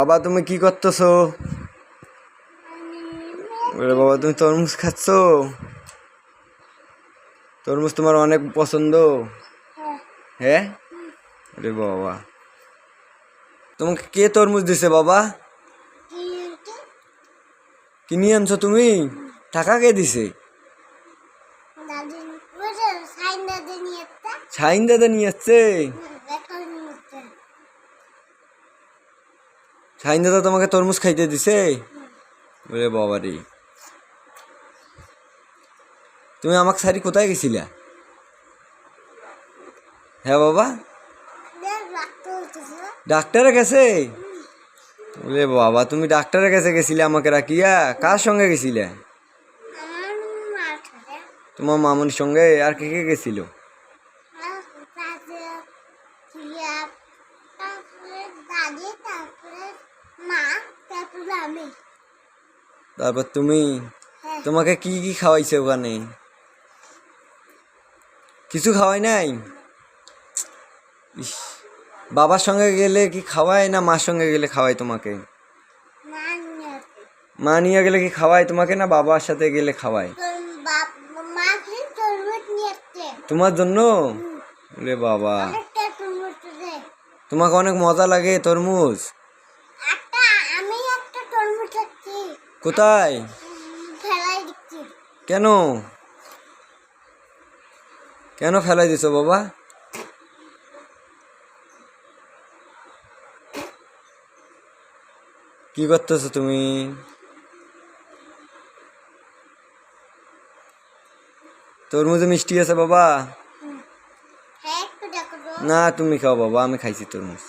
বাবা তুমি কি করতেছো? বাবা তুমি তরমুজ খাচ্ছ? তরমুজ তোমার অনেক পছন্দ? হ্যাঁ? আরে বাবা। তোমাকে কে তরমুজ দিছে বাবা? কিনে আনছো তুমি? টাকা কে দিছে? ছাইন দাদা নিয়ে আসছে? ছাইন দাদা তোমাকে তরমুজ খাইতে দিছে? ওরে বাবা রে তুমি আমাকে সারি কোথায় গেছিলা? হ্যাঁ বাবা? ডাক্তারের কাছে ওরে বাবা, তুমি ডাক্তারের কাছে গেছিলে আমাকে রাখিয়া? কার সঙ্গে গেছিলে? তোমার মামুনির সঙ্গে? আর কে কে গেছিল? তারপরে মা তারপরে আমি তারপর তুমি তোমাকে কি কি খাওয়াইছে ওখানে? কিছু খাওয়াই নাই? বাবার সঙ্গে গেলে কি খাওয়ায় না মার সঙ্গে গেলে খাওয়াই তোমাকে? মা নিয়ে গেলে কি খাওয়ায় তোমাকে না বাবার সাথে গেলে খাওয়ায়? তোমার জন্য? রে বাবা। তোমাকে অনেক মজা লাগে তরমুজ একটা আমি একটা তরমুজ খাচ্ছি কোথায়? কেন? কেন ফেলাই দিছো বাবা? কি করতেছো তুমি? তরমুজে মিষ্টি আছে বাবা? হ্যাঁ না তুমি খাও বাবা আমি খাইছি তরমুজ।